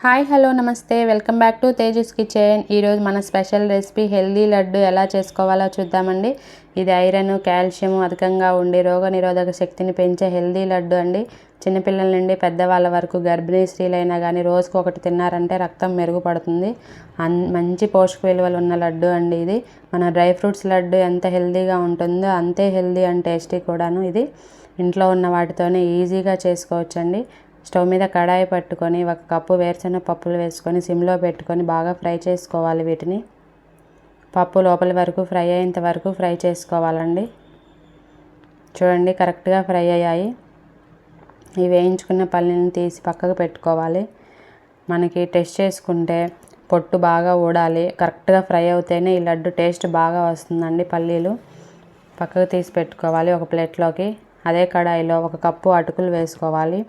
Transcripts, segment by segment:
Hi hello namaste. Welcome back to Tejas kitchen. ఈరోజు మన special recipe healthy laddu ఎలా చేసుకోవాలో చూద్దామండి. ఇది ఐరన్ కాల్షియం అధికంగా ఉండి రోగనిరోధక శక్తిని పెంచే హెల్దీ లడ్డు అండి. చిన్నపిల్లల నుండి పెద్దవాళ్ళ వరకు గర్భిణీ స్త్రీలైనా కానీ రోజుకు ఒకటి తిన్నారంటే రక్తం మెరుగుపడుతుంది. అన్ మంచి పోషక విలువలు ఉన్న లడ్డు అండి ఇది. మన డ్రై ఫ్రూట్స్ లడ్డు ఎంత హెల్దీగా ఉంటుందో అంతే హెల్దీ అండ్ టేస్టీ కూడాను ఇది. ఇంట్లో ఉన్న వాటితోనే ఈజీగా చేసుకోవచ్చండి. స్టవ్ మీద కడాయి పట్టుకొని ఒక కప్పు వేరుశనగ పప్పులు వేసుకొని సిమ్లో పెట్టుకొని బాగా ఫ్రై చేసుకోవాలి వీటిని. పప్పు లోపలి వరకు ఫ్రై అయ్యేంత వరకు ఫ్రై చేసుకోవాలండి. చూడండి కరెక్ట్గా ఫ్రై అయ్యాయి. ఈ వేయించుకున్న పల్లీలను తీసి పక్కకు పెట్టుకోవాలి. మనకి టెస్ట్ చేసుకుంటే పొట్టు బాగా ఊడాలి. కరెక్ట్గా ఫ్రై అవుతేనే ఈ లడ్డు టేస్ట్ బాగా వస్తుందండి పల్లీలు. పక్కకు తీసి పెట్టుకోవాలి ఒక ప్లేట్లోకి. అదే కడాయిలో ఒక కప్పు అటుకులు వేసుకోవాలి.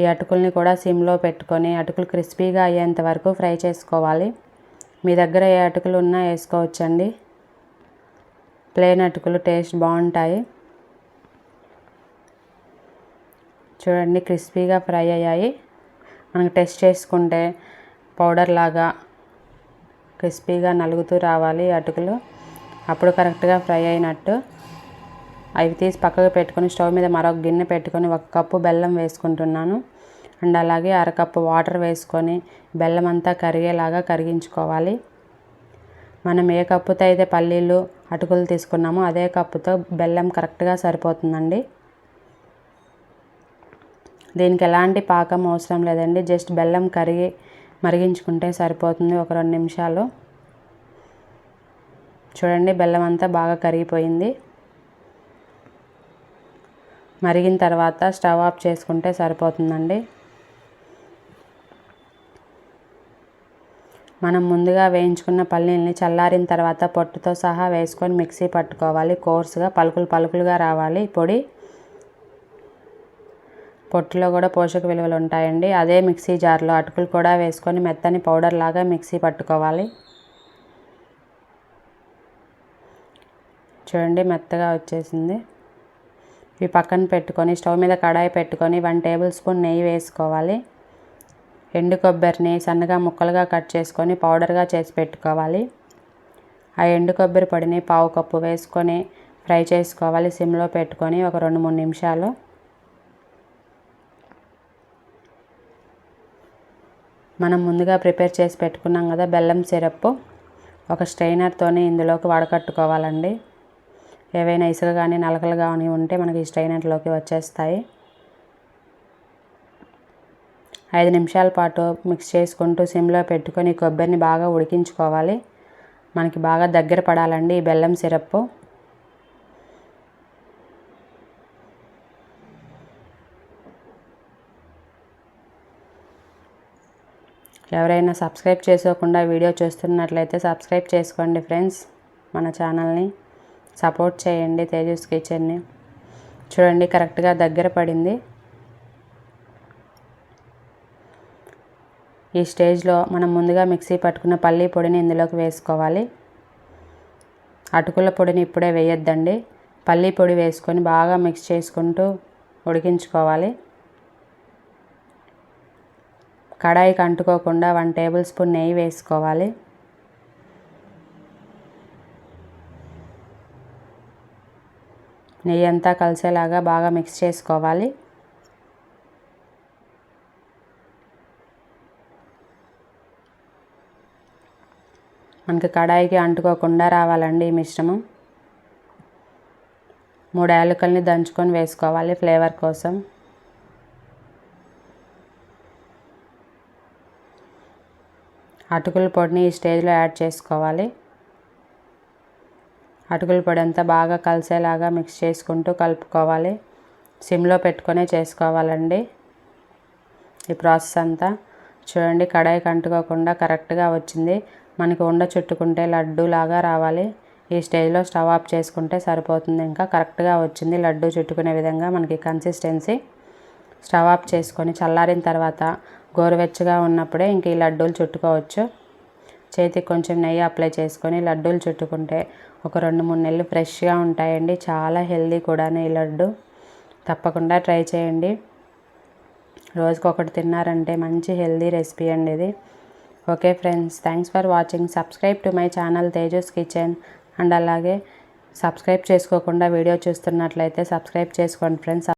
ఈ అటుకుల్ని కూడా సిమ్లో పెట్టుకొని అటుకులు క్రిస్పీగా అయ్యేంత వరకు ఫ్రై చేసుకోవాలి. మీ దగ్గర ఏ అటుకులు ఉన్నా వేసుకోవచ్చండి. ప్లేన్ అటుకులు టేస్ట్ బాగుంటాయి. చూడండి క్రిస్పీగా ఫ్రై అయ్యాయి. మనకు టెస్ట్ చేసుకుంటే పౌడర్ లాగా క్రిస్పీగా నలుగుతూ రావాలి అటుకులు. అప్పుడు కరెక్ట్గా ఫ్రై అయినట్టు. అవి తీసి పక్కకు పెట్టుకొని స్టవ్ మీద మరొక గిన్నె పెట్టుకొని ఒక కప్పు బెల్లం వేసుకుంటున్నాను. అండ్ అలాగే అరకప్పు వాటర్ వేసుకొని బెల్లం అంతా కరిగేలాగా కరిగించుకోవాలి. మనం ఏ కప్పుతో అయితే పల్లీలు అటుకులు తీసుకున్నామో అదే కప్పుతో బెల్లం కరెక్ట్గా సరిపోతుందండి. దీనికి ఎలాంటి పాకం అవసరం లేదండి. జస్ట్ బెల్లం కరిగి మరిగించుకుంటే సరిపోతుంది ఒక రెండు నిమిషాలు. చూడండి బెల్లం అంతా బాగా కరిగిపోయింది. మరిగిన తర్వాత స్టవ్ ఆఫ్ చేసుకుంటే సరిపోతుందండి. మనం ముందుగా వేయించుకున్న పల్లీల్ని చల్లారిన తర్వాత పొట్టుతో సహా వేసుకొని మిక్సీ పట్టుకోవాలి. కోర్సుగా పలుకులు పలుకులుగా రావాలి. పొడి పొట్టులో కూడా పోషక విలువలు ఉంటాయండి. అదే మిక్సీ జార్లో అటుకులు కూడా వేసుకొని మెత్తని పౌడర్ లాగా మిక్సీ పట్టుకోవాలి. చూడండి మెత్తగా వచ్చేసింది. ఇవి పక్కన పెట్టుకొని స్టవ్ మీద కడాయి పెట్టుకొని వన్ టేబుల్ స్పూన్ నెయ్యి వేసుకోవాలి. ఎండు కొబ్బరిని సన్నగా ముక్కలుగా కట్ చేసుకొని పౌడర్గా చేసి పెట్టుకోవాలి. ఆ ఎండు కొబ్బరి పొడిని పావు కప్పు వేసుకొని ఫ్రై చేసుకోవాలి సిమ్లో పెట్టుకొని ఒక రెండు మూడు నిమిషాలు. మనం ముందుగా ప్రిపేర్ చేసి పెట్టుకున్నాం కదా బెల్లం సిరప్ ఒక స్ట్రైనర్తోనే ఇందులోకి వడకట్టుకోవాలండి. ఏవైనా ఇసుక కానీ నలకలు కానీ ఉంటే మనకి స్ట్రైనర్లోకి వచ్చేస్తాయి. ఐదు నిమిషాల పాటు మిక్స్ చేసుకుంటూ సిమ్లో పెట్టుకొని కొబ్బరిని బాగా ఉడికించుకోవాలి. మనకి బాగా దగ్గర పడాలండి ఈ బెల్లం సిరప్ ఎవరైనా సబ్స్క్రైబ్ చేసుకోకుండా వీడియో చూస్తున్నట్లయితే సబ్స్క్రైబ్ చేసుకోండి ఫ్రెండ్స్ మన ఛానల్ని. సపోర్ట్ చేయండి తేజస్ కిచెన్ని. చూడండి కరెక్ట్గా దగ్గర పడింది. ఈ స్టేజ్లో మనం ముందుగా మిక్సీ పట్టుకున్న పల్లీ పొడిని ఇందులోకి వేసుకోవాలి. అటుకుల పొడిని ఇప్పుడే వేయొద్దండి. పల్లీ పొడి వేసుకొని బాగా మిక్స్ చేసుకుంటూ ఉడికించుకోవాలి. కడాయికి అంటుకోకుండా వన్ టేబుల్ స్పూన్ నెయ్యి వేసుకోవాలి. నెయ్యి అంతా కలిసేలాగా బాగా మిక్స్ చేసుకోవాలి. మనకి కడాయికి అంటుకోకుండా రావాలండి ఈ మిశ్రమం. మూడు యాలుకల్ని దంచుకొని వేసుకోవాలి ఫ్లేవర్ కోసం. అటుకుల పొడిని ఈ స్టేజ్లో యాడ్ చేసుకోవాలి. అటుకుల పొడి అంతా బాగా కలిసేలాగా మిక్స్ చేసుకుంటూ కలుపుకోవాలి. సిమ్లో పెట్టుకొనే చేసుకోవాలండి. ఈ ప్రాసెస్ అంతా చూడండి కడాయికి అంటుకోకుండా కరెక్ట్గా వచ్చింది. మనకి ఉండ చుట్టుకుంటే లడ్డు లాగా రావాలి. ఈ స్టేజ్లో స్టవ్ ఆఫ్ చేసుకుంటే సరిపోతుంది. ఇంకా కరెక్ట్గా వచ్చింది లడ్డు చుట్టుకునే విధంగా మనకి కన్సిస్టెన్సీ. స్టవ్ ఆఫ్ చేసుకొని చల్లారిన తర్వాత గోరువెచ్చగా ఉన్నప్పుడే ఇంక ఈ లడ్డూలు చుట్టుకోవచ్చు. చేతికి కొంచెం నెయ్యి అప్లై చేసుకొని లడ్డూలు చుట్టుకుంటే ఒక రెండు మూడు నెలలు ఫ్రెష్గా ఉంటాయండి. చాలా హెల్దీ కూడా ఈ లడ్డు. తప్పకుండా ట్రై చేయండి. రోజుకొకటి తిన్నారంటే మంచి హెల్దీ రెసిపీ అండి ఇది. Okay friends thanks for watching. Subscribe to my channel Tejas kitchen. And అలాగే సబ్స్క్రైబ్ చేసుకోకుండా వీడియో చూస్తున్నట్లయితే సబ్స్క్రైబ్ చేసుకోండి ఫ్రెండ్స్.